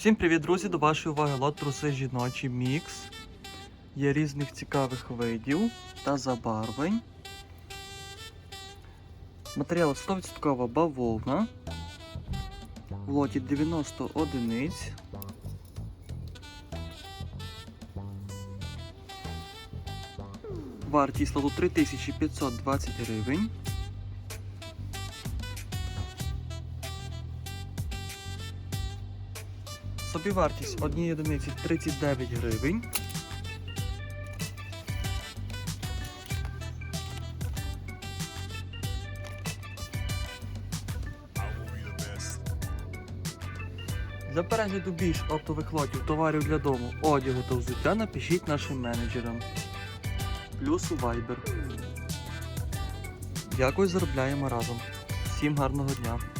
Всім привіт, друзі! До вашої уваги лот труси жіночі мікс. Є різних цікавих видів та забарвлень. Матеріал 100% бавовна. В лоті 90 одиниць. Вартість лоту 3520 гривень. Собівартість однієї одиниці 39 гривень. Для перегляду більш оптових лотів товарів для дому, одягу та взуття напишіть нашим менеджерам. Плюс у Viber. Дякую, заробляємо разом. Всім гарного дня!